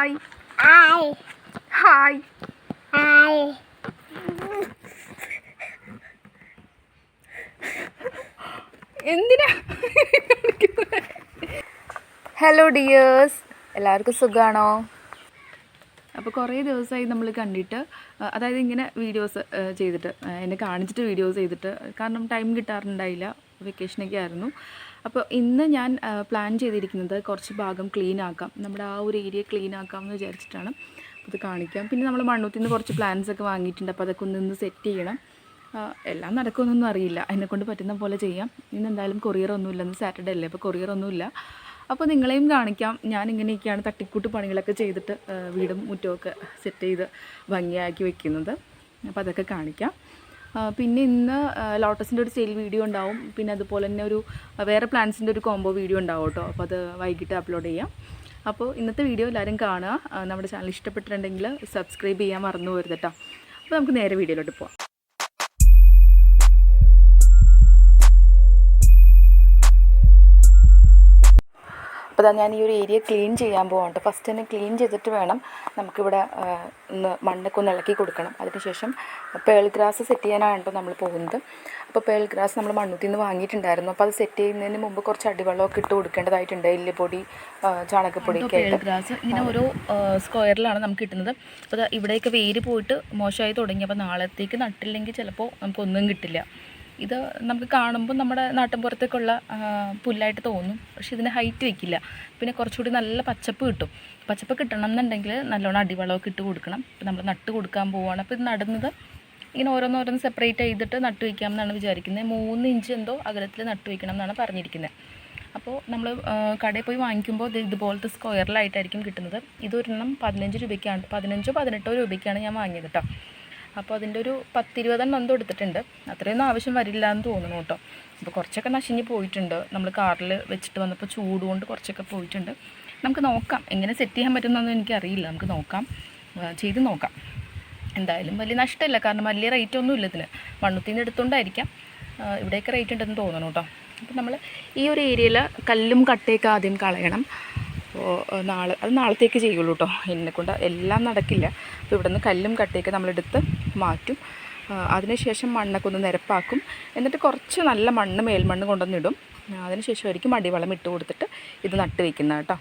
Hi hi hi hi എന്തിനാ? Hello dears എല്ലാവർക്കും സുഖമാണോ അപ്പോൾ കുറേ ദിവസമായി നമ്മൾ കണ്ടിട്ട് അതായത് ഇങ്ങനെ വീഡിയോസ് ചെയ്തിട്ട് എന്നെ കാണിച്ചിട്ട് വീഡിയോസ് ചെയ്തിട്ട് കാരണം ടൈം കിട്ടാറുണ്ടായില്ല വെക്കേഷനൊക്കെ ആയിരുന്നു. അപ്പോൾ ഇന്ന് ഞാൻ പ്ലാൻ ചെയ്തിരിക്കുന്നത് കുറച്ച് ഭാഗം ക്ലീൻ ആക്കാം. നമ്മുടെ ആ ഒരു ഏരിയ ക്ലീൻ ആക്കാം എന്ന് വിചാരിച്ചിട്ടാണ് അത് കാണിക്കാം. പിന്നെ നമ്മൾ മണ്ണൂത്തിൽ നിന്ന് കുറച്ച് പ്ലാൻസ് ഒക്കെ വാങ്ങിയിട്ടുണ്ട്. അപ്പോൾ അതൊക്കെ ഒന്ന് സെറ്റ് ചെയ്യണം. എല്ലാം നടക്കുമെന്നൊന്നും അറിയില്ല. എന്നെക്കൊണ്ട് പറ്റുന്ന പോലെ ചെയ്യാം. ഇന്ന് എന്തായാലും കൊറിയർ ഒന്നുമില്ല ഇന്ന് സാറ്റർഡേ അല്ലേ? അപ്പോൾ കൊറിയർ ഒന്നുമില്ല അപ്പോൾ നിങ്ങളെയും കാണിക്കാം. ഞാൻ ഇങ്ങനെയൊക്കെയാണ് തട്ടിക്കൂട്ട് പണികളൊക്കെ ചെയ്തിട്ട് വീടും മുറ്റമൊക്കെ സെറ്റ് ചെയ്ത് ഭംഗിയാക്കി വെക്കുന്നത്. അപ്പോൾ അതൊക്കെ കാണിക്കാം. പിന്നെ ഇന്ന് ലോട്ടസിന്റെ ഒരു സെയിൽ വീഡിയോ ഉണ്ടാവും. പിന്നെ അതുപോലെ തന്നെ ഒരു വേറെ പ്ലാൻസിന്റെ ഒരു കോംബോ വീഡിയോ ഉണ്ടാവും കേട്ടോ. അപ്പോൾ അത് വൈകിട്ട് അപ്ലോഡ് ചെയ്യാം. അപ്പോൾ ഇന്നത്തെ വീഡിയോ എല്ലാവരും കാണുക. നമ്മുടെ ചാനൽ ഇഷ്ടപ്പെട്ടിട്ടുണ്ടെങ്കിൽ സബ്സ്ക്രൈബ് ചെയ്യാൻ മറന്നു പോരുത് കേട്ടോ. അപ്പോൾ നമുക്ക് നേരെ വീഡിയോയിലോട്ട് പോവാം. അപ്പോൾ ഞാൻ ഈ ഒരു ഏരിയ ക്ലീൻ ചെയ്യാൻ പോവാണ്. ഫസ്റ്റ് തന്നെ ക്ലീൻ ചെയ്തിട്ട് വേണം നമുക്കിവിടെ ഒന്ന് മണ്ണൊക്കെ ഒന്ന് ഇളക്കി കൊടുക്കണം. അതിനുശേഷം പേൾ ഗ്രാസ് സെറ്റ് ചെയ്യാനാണ് നമ്മൾ പോകുന്നത്. അപ്പോൾ പേൾ ഗ്രാസ് നമ്മൾ മണ്ണുത്തിൽ നിന്ന് വാങ്ങിയിട്ടുണ്ടായിരുന്നു. അപ്പോൾ അത് സെറ്റ് ചെയ്യുന്നതിന് മുമ്പ് കുറച്ച് അടിവെള്ളമൊക്കെ ഇട്ട് കൊടുക്കേണ്ടതായിട്ടുണ്ട്. എല്ലുപൊടി ചാണകപ്പൊടി ഗ്രാസ് ഇങ്ങനെ ഓരോ സ്ക്വയറിലാണ് നമുക്ക് കിട്ടുന്നത്. അപ്പോൾ ഇവിടെയൊക്കെ വേര് പോയിട്ട് മോശമായി തുടങ്ങി. അപ്പോൾ നാളത്തേക്ക് നട്ടില്ലെങ്കിൽ ചിലപ്പോൾ നമുക്കൊന്നും കിട്ടില്ല. ഇത് നമുക്ക് കാണുമ്പോൾ നമ്മുടെ നാട്ടിൻപുറത്തേക്കുള്ള പുറത്തേക്കുള്ള പുല്ലായിട്ട് തോന്നും. പക്ഷെ ഇതിന് ഹൈറ്റ് വയ്ക്കില്ല പിന്നെ കുറച്ചുകൂടി നല്ല പച്ചപ്പ് കിട്ടും. പച്ചപ്പ് കിട്ടണം എന്നുണ്ടെങ്കിൽ നല്ലോണം അടിവളമൊക്കെ ഇട്ട് കൊടുക്കണം. ഇപ്പം നമ്മൾ നട്ട് കൊടുക്കാൻ പോവുകയാണ് അപ്പോൾ ഇത് നടുന്നത് ഇങ്ങനെ ഓരോന്നോരോന്ന് സെപ്പറേറ്റ് ചെയ്തിട്ട് നട്ട് വയ്ക്കാം എന്നാണ് വിചാരിക്കുന്നത്. മൂന്ന് ഇഞ്ച് എന്തോ അകലത്തിൽ നട്ട് വയ്ക്കണം എന്നാണ് പറഞ്ഞിരിക്കുന്നത്. അപ്പോൾ നമ്മൾ കടയിൽ പോയി വാങ്ങിക്കുമ്പോൾ ഇത് ഇതുപോലത്തെ സ്ക്വയറിലായിട്ടായിരിക്കും കിട്ടുന്നത്. ഇതൊരെണ്ണം പതിനഞ്ച് രൂപയ്ക്കാണ്. പതിനഞ്ചോ പതിനെട്ടോ രൂപയ്ക്കാണ് ഞാൻ വാങ്ങിയത് കേട്ടോ. അപ്പോൾ അതിന്റെ ഒരു പത്തിരുപതെണ്ണം എന്തോ എടുത്തിട്ടുണ്ട്. അത്രയൊന്നും ആവശ്യം വരില്ല എന്ന് തോന്നുന്നു കേട്ടോ. അപ്പോൾ കുറച്ചൊക്കെ നശിഞ്ഞ് പോയിട്ടുണ്ട്. നമ്മൾ കാറിൽ വെച്ചിട്ട് വന്നപ്പോൾ ചൂടുകൊണ്ട് കുറച്ചൊക്കെ പോയിട്ടുണ്ട്. നമുക്ക് നോക്കാം. എങ്ങനെ സെറ്റ് ചെയ്യാൻ പറ്റുന്നതെന്ന് എനിക്കറിയില്ല. നമുക്ക് നോക്കാം. ചെയ്ത് നോക്കാം. എന്തായാലും വലിയ നഷ്ടമില്ല. കാരണം വലിയ റേറ്റ് ഒന്നും ഇല്ല ഇതിന്. മണ്ണുത്തിൽ നിന്ന് എടുത്തുകൊണ്ടായിരിക്കാം ഇവിടെയൊക്കെ റേറ്റ് ഉണ്ടെന്ന് തോന്നുന്നു കേട്ടോ. അപ്പോൾ നമ്മൾ ഈ ഒരു ഏരിയയിൽ കല്ലും കട്ടയൊക്കെ ആദ്യം കളയണം. അപ്പോൾ നാളെ അത് നാളത്തേക്ക് ചെയ്യുള്ളൂ കേട്ടോ. എന്നെക്കൊണ്ട് എല്ലാം നടക്കില്ല. അപ്പോൾ ഇവിടുന്ന് കല്ലും കട്ടയൊക്കെ നമ്മളെടുത്ത് മാറ്റും. അതിനുശേഷം മണ്ണൊക്കെ ഒന്ന് നിരപ്പാക്കും. എന്നിട്ട് കുറച്ച് നല്ല മണ്ണ് മേൽമണ്ണ് കൊണ്ടുവന്നിടും. അതിനുശേഷമായിരിക്കും അടിവളം ഇട്ട് കൊടുത്തിട്ട് ഇത് നട്ട് വയ്ക്കുന്നത് കേട്ടോ.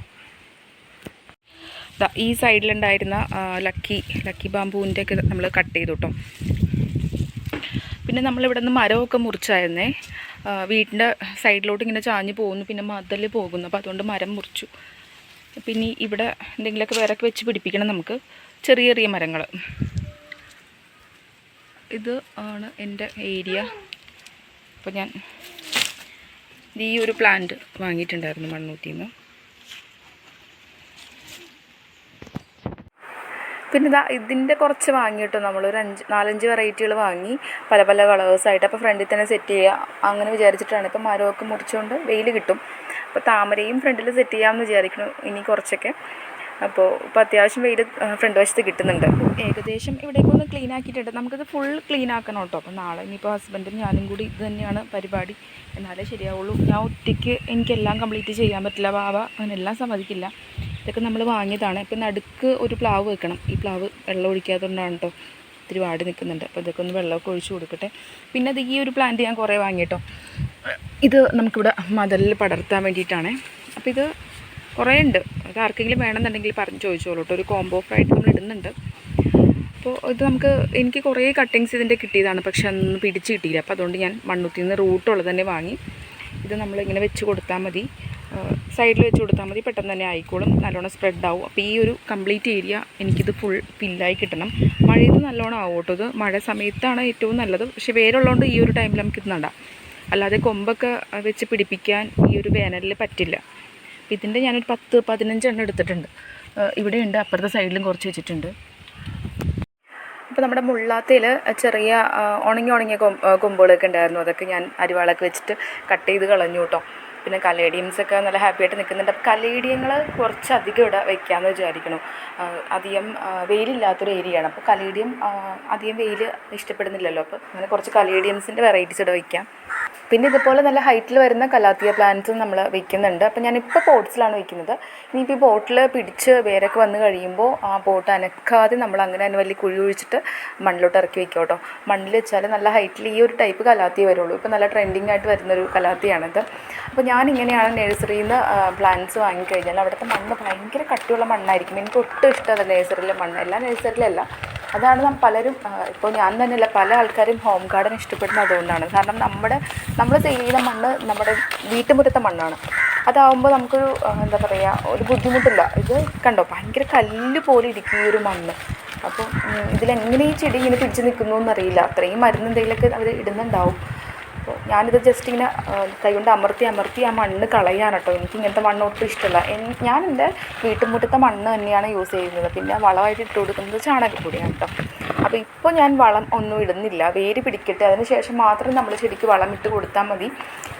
ഈ സൈഡിലുണ്ടായിരുന്ന ലക്കി ലക്കി ബാമ്പൂവിന്റെ ഒക്കെ നമ്മൾ കട്ട് ചെയ്തു കേട്ടോ. പിന്നെ നമ്മളിവിടെ നിന്ന് മരമൊക്കെ മുറിച്ചായിരുന്നേ. വീടിന്റെ സൈഡിലോട്ട് ഇങ്ങനെ ചാഞ്ഞ് പോകുന്നു. പിന്നെ മതൽ പോകുന്നു. അപ്പോൾ അതുകൊണ്ട് മരം മുറിച്ചു. പിന്നെ ഇവിടെ എന്തെങ്കിലുമൊക്കെ വേറൊക്കെ വെച്ച് പിടിപ്പിക്കണം നമുക്ക്. ചെറിയ ചെറിയ മരങ്ങൾ. ഇത് ആണ് എന്റെ ഏരിയ. അപ്പോൾ ഞാൻ ഈ ഒരു പ്ലാന്റ് വാങ്ങിയിട്ടുണ്ടായിരുന്നു മണ്ണൂത്തിൽ നിന്ന് പിന്നെ ഇതാ ഇതിന്റെ കുറച്ച് വാങ്ങിയിട്ടു നമ്മളൊരു അഞ്ച് നാലഞ്ച് വെറൈറ്റികൾ വാങ്ങി. പല പല കളേഴ്സായിട്ട് അപ്പോൾ ഫ്രണ്ടിൽ തന്നെ സെറ്റ് ചെയ്യുക അങ്ങനെ വിചാരിച്ചിട്ടാണ്. ഇപ്പോൾ മരമൊക്കെ മുറിച്ചുകൊണ്ട് വെയിൽ കിട്ടും. അപ്പോൾ താമരയും ഫ്രണ്ടിൽ സെറ്റ് ചെയ്യാമെന്ന് വിചാരിക്കുന്നു ഇനി കുറച്ചൊക്കെ. അപ്പോൾ ഇപ്പോൾ അത്യാവശ്യം വെയിൽ ഫ്രണ്ട് വശത്ത് കിട്ടുന്നുണ്ട്. ഏകദേശം ഇവിടേക്ക് ഒന്ന് ക്ലീൻ ആക്കിയിട്ടുണ്ട്. നമുക്കിത് ഫുൾ ക്ലീൻ ആക്കണം കേട്ടോ. അപ്പോൾ നാളെ ഇനിയിപ്പോൾ ഹസ്ബൻഡും ഞാനും കൂടി ഇത് തന്നെയാണ് പരിപാടി. എന്നാലേ ശരിയാവുള്ളൂ. ഞാൻ ഒറ്റയ്ക്ക് എനിക്കെല്ലാം കംപ്ലീറ്റ് ചെയ്യാൻ പറ്റില്ല. വാവ അങ്ങനെല്ലാം സമ്മതിക്കില്ല. ഇതൊക്കെ നമ്മൾ വാങ്ങിയതാണ്. ഇപ്പം നടുക്ക് ഒരു പ്ലാവ് വെക്കണം. ഈ പ്ലാവ് വെള്ളം ഒഴിക്കാത്തതുകൊണ്ടാണ് കേട്ടോ. ഒത്തിരി വാടി നിൽക്കുന്നുണ്ട്. അപ്പോൾ ഇതൊക്കെ ഒന്ന് വെള്ളമൊക്കെ ഒഴിച്ചു കൊടുക്കട്ടെ. പിന്നെ അത് ഈ ഒരു പ്ലാന്റ് ഞാൻ കുറേ വാങ്ങിയിട്ടോ. ഇത് നമുക്കിവിടെ മതലിൽ പടർത്താൻ വേണ്ടിയിട്ടാണ്. അപ്പോൾ ഇത് കുറേ ഉണ്ട് അത് ആർക്കെങ്കിലും വേണമെന്നുണ്ടെങ്കിൽ പറഞ്ഞ് ചോദിച്ചോളൂ കേട്ടോ. ഒരു കോംബോ ഓഫറായിട്ട് നമ്മൾ ഇടുന്നുണ്ട്. അപ്പോൾ ഇത് നമുക്ക് എനിക്ക് കുറേ കട്ടിങ്സ് ഇതിന്റെ കിട്ടിയതാണ്. പക്ഷെ അന്ന് പിടിച്ച് കിട്ടിയില്ല. അപ്പോൾ അതുകൊണ്ട് ഞാൻ മണ്ണുത്തിൽ നിന്ന് റൂട്ടുള്ളത് തന്നെ വാങ്ങി. ഇത് നമ്മളിങ്ങനെ വെച്ച് കൊടുത്താൽ മതി. സൈഡിൽ വെച്ച് കൊടുത്താൽ മതി. പെട്ടെന്ന് തന്നെ ആയിക്കോളും. നല്ലോണം സ്പ്രെഡ് ആവും. അപ്പോൾ ഈ ഒരു കംപ്ലീറ്റ് ഏരിയ എനിക്കിത് ഫുൾ ഫില്ലായി കിട്ടണം. മഴയത്ത് നല്ലോണം ആവും ഇത്. മഴ സമയത്താണ് ഏറ്റവും നല്ലത്. പക്ഷേ വേരുള്ളതുകൊണ്ട് ഈ ഒരു ടൈമിൽ നമുക്കിത് നടാം. അല്ലാതെ കൊമ്പൊക്കെ വെച്ച് പിടിപ്പിക്കാൻ ഈ ഒരു വേനലിൽ പറ്റില്ല. ഇതിന്റെ ഞാനൊരു പത്ത് പതിനഞ്ചെണ്ണം എടുത്തിട്ടുണ്ട്. ഇവിടെ ഇവിടെയുണ്ട്. അപ്പുറത്തെ സൈഡിലും കുറച്ച് വെച്ചിട്ടുണ്ട്. അപ്പോൾ നമ്മുടെ മുള്ളാത്തയിൽ ചെറിയ ഉണങ്ങി ഉണങ്ങിയ കൊമ്പ് കൊമ്പുകളൊക്കെ ഉണ്ടായിരുന്നു. അതൊക്കെ ഞാൻ അരിവാളൊക്കെ വെച്ചിട്ട് കട്ട് ചെയ്ത് കളഞ്ഞു കേട്ടോ. പിന്നെ കലേഡിയംസ് ഒക്കെ നല്ല ഹാപ്പി ആയിട്ട് നിൽക്കുന്നുണ്ട്. അപ്പോൾ കലേഡിയങ്ങൾ കുറച്ചധികം ഇവിടെ വെക്കാമെന്ന് വിചാരിക്കണം അധികം വെയിലില്ലാത്തൊരു ഏരിയയാണ്. അപ്പോൾ കലേഡിയം അധികം വെയിൽ ഇഷ്ടപ്പെടുന്നില്ലല്ലോ. അപ്പോൾ അങ്ങനെ കുറച്ച് കലേഡിയംസിന്റെ വെറൈറ്റീസ് ഇവിടെ വയ്ക്കാം പിന്നെ ഇതുപോലെ നല്ല ഹൈറ്റിൽ വരുന്ന കലാത്തിയ പ്ലാന്റ്സും നമ്മൾ വെക്കുന്നുണ്ട്. അപ്പോൾ ഞാനിപ്പോൾ പോട്ട്സിലാണ് വെക്കുന്നത്. ഇനിയിപ്പോൾ ബോട്ടിൽ പിടിച്ച് വേരൊക്കെ വന്നു കഴിയുമ്പോൾ ആ പോട്ട് അനക്കാതെ നമ്മൾ അങ്ങനെ തന്നെ വലിയ കുഴി ഒഴിച്ചിട്ട് മണ്ണിലോട്ട് ഇറക്കി വെക്കുക കേട്ടോ മണ്ണിൽ വെച്ചാൽ നല്ല ഹൈറ്റിൽ ഈ ഒരു ടൈപ്പ് കലാത്തിയ വരുള്ളൂ. ഇപ്പോൾ നല്ല ട്രെൻഡിങ് ആയിട്ട് വരുന്നൊരു കലാത്തിയാണിത്. അപ്പോൾ ഞാൻ ഇങ്ങനെയാണ് നഴ്സറിയിൽ നിന്ന് പ്ലാന്റ്സ് വാങ്ങിക്കഴിഞ്ഞാൽ അവിടുത്തെ മണ്ണ് ഭയങ്കര കട്ടിയുള്ള മണ്ണായിരിക്കും. എനിക്ക് ഒട്ടും ഇഷ്ടമല്ല നഴ്സറിയിലെ മണ്ണ്. എല്ലാ നഴ്സറിയിലല്ല അതാണ് നാം പലരും ഇപ്പോൾ ഞാൻ തന്നെയല്ല പല ആൾക്കാരും ഹോം ഗാർഡൻ ഇഷ്ടപ്പെടുന്നത് അതുകൊണ്ടാണ് കാരണം നമ്മുടെ നമ്മൾ ചെയ്യുന്ന മണ്ണ് നമ്മുടെ വീട്ടുമുറ്റത്തെ മണ്ണാണ്. അതാവുമ്പോൾ നമുക്കൊരു എന്താ പറയുക ഒരു ബുദ്ധിമുട്ടില്ല. ഇത് കണ്ടോ ഭയങ്കര കല്ല് പോലെ ഇരിക്കും ഈ ഒരു മണ്ണ്. അപ്പോൾ ഇതിലെങ്ങനെ ഈ ചെടി ഇങ്ങനെ പിടിച്ച് നിൽക്കുന്നു എന്നറിയില്ല. അത്രയും മരുന്ന് എന്തെങ്കിലുമൊക്കെ അവർ ഇടുന്നുണ്ടാവും. ഞാനിത് ജസ്റ്റ് ഇങ്ങനെ കൈകൊണ്ട് അമർത്തി അമർത്തി ആ മണ്ണ് കളയാണ് കേട്ടോ. എനിക്ക് ഇങ്ങനത്തെ മണ്ണ് ഒട്ടും ഇഷ്ടമല്ല. ഞാൻ എന്റെ വീട്ടുമുറ്റത്തെ മണ്ണ് തന്നെയാണ് യൂസ് ചെയ്യുന്നത്. പിന്നെ വളമായിട്ട് ഇട്ട് കൊടുക്കുന്നത് ചാണകപ്പൊടിയാണ് കേട്ടോ. അപ്പോൾ ഇപ്പോൾ ഞാൻ വളം ഒന്നും ഇടുന്നില്ല. വേര് പിടിക്കട്ടെ. അതിന് ശേഷം മാത്രം നമ്മൾ ചെടിക്ക് വളം ഇട്ട് കൊടുത്താൽ മതി.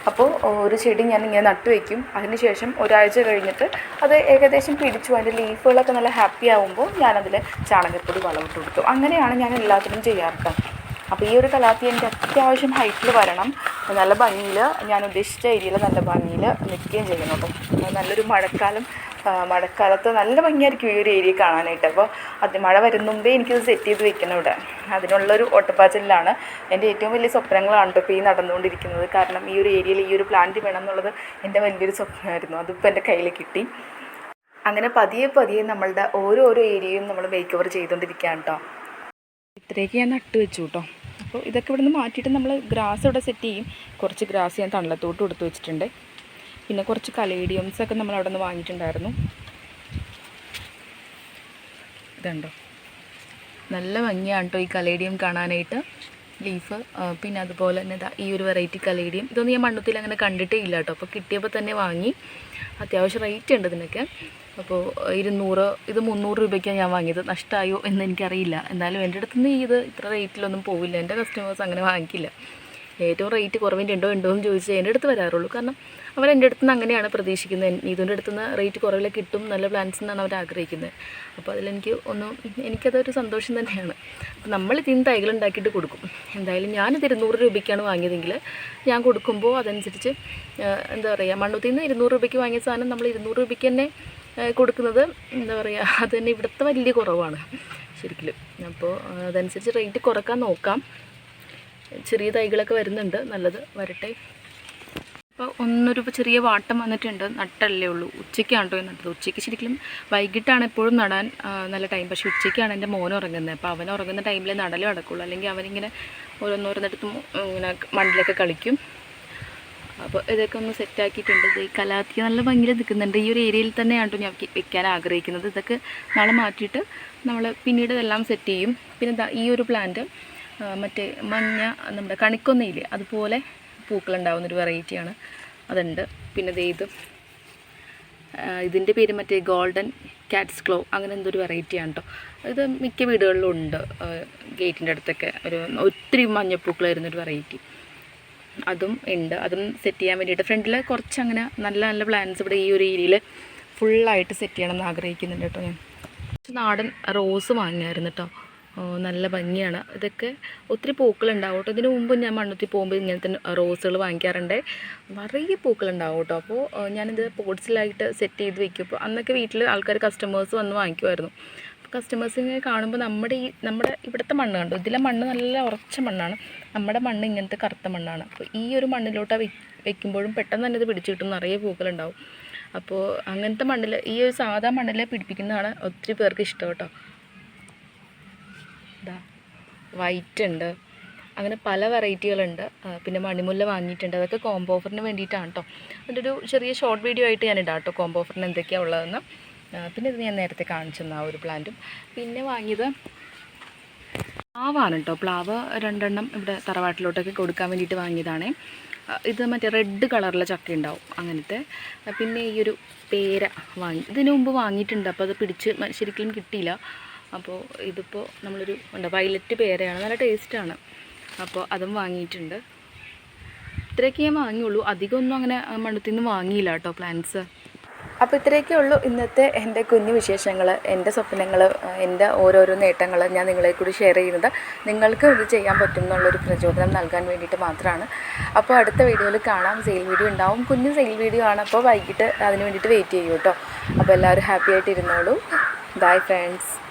അപ്പോൾ ഒരു ചെടി ഞാൻ ഇങ്ങനെ നട്ടു വയ്ക്കും അതിന് ശേഷം ഒരാഴ്ച കഴിഞ്ഞിട്ട് അത് ഏകദേശം പിടിച്ചു. അതിന്റെ ലീഫുകളൊക്കെ നല്ല ഹാപ്പി ആകുമ്പോൾ ഞാനതിൽ ചാണകപ്പൊടി വളം ഇട്ട് കൊടുത്തു. അങ്ങനെയാണ് ഞാൻ എല്ലാത്തിനും ചെയ്യാറുള്ളത് അപ്പോൾ ഈ ഒരു കലാത്തി എനിക്ക് അത്യാവശ്യം ഹൈറ്റിൽ വരണം. നല്ല ഭംഗിയിൽ ഞാൻ ഉദ്ദേശിച്ച ഏരിയയിൽ നല്ല ഭംഗിയിൽ നിൽക്കുകയും ചെയ്യുന്നു അപ്പം നല്ലൊരു മഴക്കാലം മഴക്കാലത്ത് നല്ല ഭംഗിയായിരിക്കും ഈ ഒരു ഏരിയ കാണാനായിട്ട്. അപ്പോൾ അത് മഴ വരുന്ന മുമ്പേ എനിക്കിത് സെറ്റ് ചെയ്ത് വെക്കണം ഇവിടെ. അതിനുള്ളൊരു ഓട്ടപ്പാച്ചിലാണ് എന്റെ ഏറ്റവും വലിയ സ്വപ്നങ്ങളാണ് ഇപ്പോൾ ഈ നടന്നുകൊണ്ടിരിക്കുന്നത്. കാരണം ഈ ഒരു ഏരിയയിൽ ഈ ഒരു പ്ലാന്റ് വേണം എന്നുള്ളത് എന്റെ വലിയൊരു സ്വപ്നമായിരുന്നു. അതിപ്പോൾ എന്റെ കയ്യിൽ കിട്ടി. അങ്ങനെ പതിയെ പതിയെ നമ്മളുടെ ഓരോരോ ഏരിയയും നമ്മൾ മേക്ക് ഓവർ ചെയ്തുകൊണ്ടിരിക്കുകയാണ് കേട്ടോ. ഇത്രയൊക്കെ ഞാൻ നട്ട് വെച്ചു കേട്ടോ. അപ്പോൾ ഇതൊക്കെ ഇവിടെ നിന്ന് മാറ്റിയിട്ട് നമ്മൾ ഗ്രാസ് ഇവിടെ സെറ്റ് ചെയ്യും. കുറച്ച് ഗ്രാസ് ഞാൻ തണലത്തോട്ട് കൊടുത്ത് വെച്ചിട്ടുണ്ട്. പിന്നെ കുറച്ച് കലേഡിയംസ് ഒക്കെ നമ്മൾ അവിടെ നിന്ന് വാങ്ങിയിട്ടുണ്ടായിരുന്നു. ഇതുണ്ടോ? നല്ല ഭംഗിയാണ് കേട്ടോ ഈ കലേഡിയം കാണാനായിട്ട്. ലീഫ് പിന്നെ അതുപോലെ തന്നെ ഈ ഒരു വെറൈറ്റി കലേഡിയം ഇതൊന്നും ഞാൻ മണ്ണത്തിൽ അങ്ങനെ കണ്ടിട്ടേ ഇല്ല കേട്ടോ. അപ്പോൾ കിട്ടിയപ്പോൾ തന്നെ വാങ്ങി. അത്യാവശ്യം റേറ്റ് ഉണ്ട് ഇതിനൊക്കെ. അപ്പോൾ ഇരുന്നൂറ് ഇത് മുന്നൂറ് രൂപയ്ക്കാണ് ഞാൻ വാങ്ങിയത്. നഷ്ടമായോ എന്ന് എനിക്കറിയില്ല. എന്നാലും എന്റെ അടുത്ത് നിന്ന് ഇത് ഇത്ര റേറ്റിലൊന്നും പോവില്ല. എന്റെ കസ്റ്റമേഴ്സ് അങ്ങനെ വാങ്ങിക്കില്ല. ഏറ്റവും റേറ്റ് കുറവിന്റെ ഉണ്ടോ ഉണ്ടോ എന്ന് ചോദിച്ചാൽ എന്റെ അടുത്ത് വരാറുള്ളൂ. കാരണം അവർ എന്റെ അടുത്ത് നിന്ന് അങ്ങനെയാണ് പ്രതീക്ഷിക്കുന്നത്. ഇതിന്റെ അടുത്ത് നിന്ന് റേറ്റ് കുറവിൽ കിട്ടും നല്ല പ്ലാൻസ് എന്നാണ് അവർ ആഗ്രഹിക്കുന്നത്. അപ്പോൾ അതിലെനിക്ക് ഒന്നും എനിക്കതൊരു സന്തോഷം തന്നെയാണ്. അപ്പോൾ നമ്മൾ ഇതിന് തൈകൾ ഉണ്ടാക്കിയിട്ട് കൊടുക്കും. എന്തായാലും ഞാനിത് ഇരുന്നൂറ് രൂപയ്ക്കാണ് വാങ്ങിയതെങ്കിൽ ഞാൻ കൊടുക്കുമ്പോൾ അതനുസരിച്ച് എന്താ പറയുക മണ്ണുത്തിൽ നിന്ന് ഇരുന്നൂറ് രൂപയ്ക്ക് വാങ്ങിയ സാധനം നമ്മൾ ഇരുന്നൂറ് രൂപയ്ക്ക് തന്നെ കൊടുക്കുന്നത് എന്താ പറയുക അത് തന്നെ ഇവിടുത്തെ വലിയ കുറവാണ് ശരിക്കും അപ്പോൾ അതനുസരിച്ച് റേറ്റ് കുറയ്ക്കാൻ നോക്കാം. ചെറിയ തൈകളൊക്കെ വരുന്നുണ്ട്. നല്ലത് വരട്ടെ. അപ്പോൾ ഒന്നൊരു ചെറിയ വാട്ടം വന്നിട്ടുണ്ട്. നട്ടല്ലേ ഉള്ളൂ. ഉച്ചയ്ക്കാണ് കേട്ടോ നട്ടത്. ഉച്ചയ്ക്ക് ശരിക്കും വൈകിട്ടാണ് എപ്പോഴും നടാൻ നല്ല ടൈം പക്ഷേ ഉച്ചയ്ക്കാണ് എന്റെ മോൻ ഉറങ്ങുന്നത്. അപ്പോൾ അവൻ ഉറങ്ങുന്ന ടൈമിലേ നടലും നടക്കുള്ളൂ. അല്ലെങ്കിൽ അവനിങ്ങനെ ഓരോന്നോരോന്നിടത്ത് ഇങ്ങനെ മണ്ണിലൊക്കെ കളിക്കും. അപ്പോൾ ഇതൊക്കെ ഒന്ന് സെറ്റാക്കിയിട്ടുണ്ട് ഈ കലാത്തി നല്ല ഭംഗിയിൽ നിൽക്കുന്നുണ്ട്. ഈ ഒരു ഏരിയയിൽ തന്നെയാണ് കേട്ടോ ഞാൻ വെക്കാൻ ആഗ്രഹിക്കുന്നത്. ഇതൊക്കെ നാളെ മാറ്റിയിട്ട് നമ്മൾ പിന്നീട് ഇതെല്ലാം സെറ്റ് ചെയ്യും. പിന്നെ ഈ ഒരു പ്ലാന്റ് മറ്റേ മഞ്ഞ നമ്മുടെ കണിക്കൊന്നയില്ലേ? അതുപോലെ പൂക്കളുണ്ടാവുന്നൊരു വെറൈറ്റിയാണ്. അതുണ്ട്. പിന്നെ ഇത്. ഇതിന്റെ പേര് മറ്റേ ഗോൾഡൻ കാറ്റ്സ് ക്ലോ അങ്ങനെ എന്തൊരു വെറൈറ്റിയാണ് കേട്ടോ ഇത് മിക്ക വീടുകളിലും ഉണ്ട്. ഗേറ്റിന്റെ അടുത്തൊക്കെ ഒരു ഒത്തിരി മഞ്ഞപ്പൂക്കൾ വരുന്നൊരു വെറൈറ്റി. അതും ഉണ്ട്. അതും സെറ്റ് ചെയ്യാൻ വേണ്ടിയിട്ട് ഫ്രണ്ടിൽ കുറച്ച് അങ്ങനെ നല്ല നല്ല പ്ലാന്റ്സ് ഇവിടെ ഈ ഒരു ഏരിയയിൽ ഫുള്ളായിട്ട് സെറ്റ് ചെയ്യണമെന്ന് ആഗ്രഹിക്കുന്നുണ്ട് കേട്ടോ ഞാൻ. നാടൻ റോസ് വാങ്ങിയായിരുന്നു കേട്ടോ നല്ല ഭംഗിയാണ്. ഇതൊക്കെ ഒത്തിരി പൂക്കളുണ്ടാവും കേട്ടോ. ഇതിന് മുമ്പ് ഞാൻ മണ്ണുത്തി പോകുമ്പോൾ ഇങ്ങനത്തെ റോസുകൾ വാങ്ങിക്കാറുണ്ട്. നിറയെ പൂക്കളുണ്ടാവും കേട്ടോ. അപ്പോൾ ഞാനിത് പോട്ട്സിലായിട്ട് സെറ്റ് ചെയ്ത് വെക്കും അപ്പോൾ അന്നൊക്കെ വീട്ടിൽ ആൾക്കാർ കസ്റ്റമേഴ്സ് വന്ന് വാങ്ങിക്കുമായിരുന്നു. അപ്പോൾ കസ്റ്റമേഴ്സ് ഇങ്ങനെ കാണുമ്പോൾ നമ്മുടെ ഈ നമ്മുടെ ഇവിടുത്തെ മണ്ണ് കണ്ടു? ഇതിലെ മണ്ണ് നല്ല ഉറച്ച മണ്ണാണ്. നമ്മുടെ മണ്ണ് ഇങ്ങനത്തെ കറുത്ത മണ്ണാണ്. അപ്പോൾ ഈ ഒരു മണ്ണിലോട്ട് വെക്കുമ്പോഴും പെട്ടെന്ന് തന്നെ ഇത് പിടിച്ചു കിട്ടും. നിറയെ പൂക്കളുണ്ടാവും. അപ്പോൾ അങ്ങനത്തെ മണ്ണിൽ ഈ ഒരു സാധാ മണ്ണിലെ പിടിപ്പിക്കുന്നതാണ് ഒത്തിരി പേർക്ക് ഇഷ്ടം കേട്ടോ. വൈറ്റ് ഉണ്ട്. അങ്ങനെ പല വെറൈറ്റികളുണ്ട്. പിന്നെ മണിമുല്ല വാങ്ങിയിട്ടുണ്ട്. അതൊക്കെ കോംബോ ഓഫറിന് വേണ്ടിയിട്ടാണ് കേട്ടോ അതിന്റെ ഒരു ചെറിയ ഷോർട്ട് വീഡിയോ ആയിട്ട് ഞാൻ ഇടാം കേട്ടോ കോംബോ ഓഫറിന് എന്തൊക്കെയാണ് ഉള്ളതെന്ന്. പിന്നെ ഇത് ഞാൻ നേരത്തെ കാണിച്ചു തന്ന ആ ഒരു പ്ലാന്റും പിന്നെ വാങ്ങിയത് പ്ലാവാണ് കേട്ടോ പ്ലാവ് രണ്ടെണ്ണം ഇവിടെ തറവാട്ടിലോട്ടൊക്കെ കൊടുക്കാൻ വേണ്ടിയിട്ട് വാങ്ങിയതാണ്. ഇത് മറ്റേ റെഡ് കളറിലെ ചക്ക ഉണ്ടാവും അങ്ങനത്തെ. പിന്നെ ഈ ഒരു പേര വാങ്ങി ഇതിനു മുമ്പ് വാങ്ങിയിട്ടുണ്ട്. അപ്പോൾ അത് പിടിച്ച് ശരിക്കും കിട്ടിയില്ല. അപ്പോൾ ഇതിപ്പോൾ നമ്മളൊരു എന്താ വയലറ്റ് പേരയാണ് നല്ല ടേസ്റ്റാണ് അപ്പോൾ അതും വാങ്ങിയിട്ടുണ്ട്. ഇത്രയൊക്കെ ഞാൻ വാങ്ങിയുള്ളൂ. അധികമൊന്നും അങ്ങനെ മണ്ണത്തിൽ നിന്ന് വാങ്ങിയില്ല കേട്ടോ പ്ലാന്റ്സ് അപ്പോൾ ഇത്രയൊക്കെ ഉള്ളൂ ഇന്നത്തെ എന്റെ കുഞ്ഞു വിശേഷങ്ങൾ എന്റെ സ്വപ്നങ്ങൾ എന്റെ ഓരോരോ നേട്ടങ്ങൾ ഞാൻ നിങ്ങളെ കൂടി ഷെയർ ചെയ്യുന്നത്. നിങ്ങൾക്ക് ഇത് ചെയ്യാൻ പറ്റും എന്നുള്ളൊരു പ്രചോദനം നൽകാൻ വേണ്ടിയിട്ട് മാത്രമാണ്. അപ്പോൾ അടുത്ത വീഡിയോയിൽ കാണാം. സെയിൽ വീഡിയോ ഉണ്ടാവും. കുഞ്ഞു സെയിൽ വീഡിയോ ആണ്. അപ്പോൾ വൈകിട്ട് അതിന് വേണ്ടിയിട്ട് വെയിറ്റ് ചെയ്യൂ കേട്ടോ. അപ്പോൾ എല്ലാവരും ഹാപ്പി ആയിട്ട് ഇരുന്നോളൂ. Bye friends